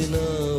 কাটে না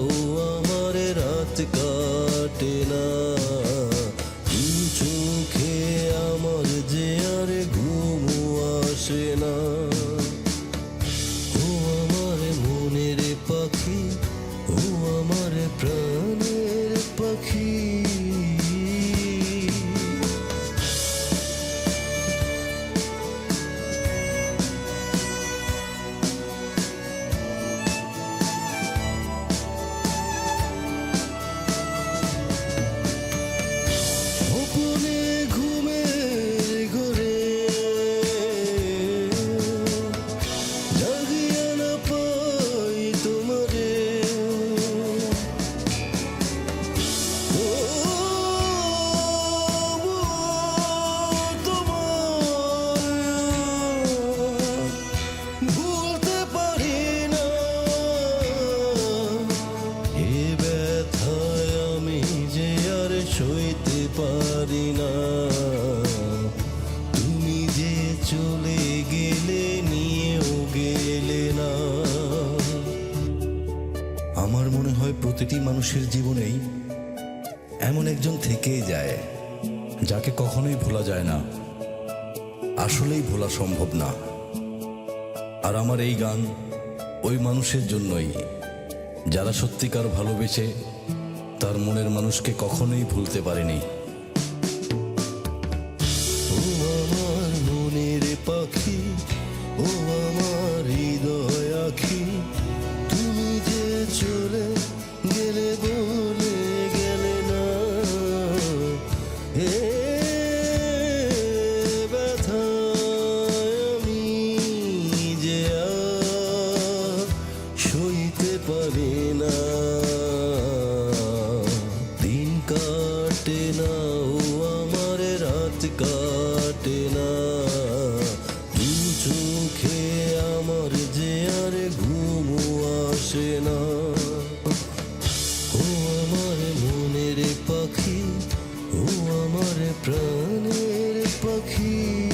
পারি না তুমি যে চলে গেলে, নিয়েও গেলে না। আমার মনে হয় প্রতিটি মানুষের জীবনেই এমন একজন থেকেই যায়, যাকে কখনোই ভোলা যায় না। আসলেই ভোলা সম্ভব না। আর আমার এই গান ওই মানুষের জন্যই, যারা সত্যিকার ভালোবেসে তার মনের মানুষকে কখনোই ভুলতে পারেনি। ও আমার মনের পাখি ও আমার হৃদয় গেলে গেলে না। আমি আর সইতে পারি না। দিন কাটে না। আসে না। ও আমার মনের পাখি ও আমার প্রাণের পাখি।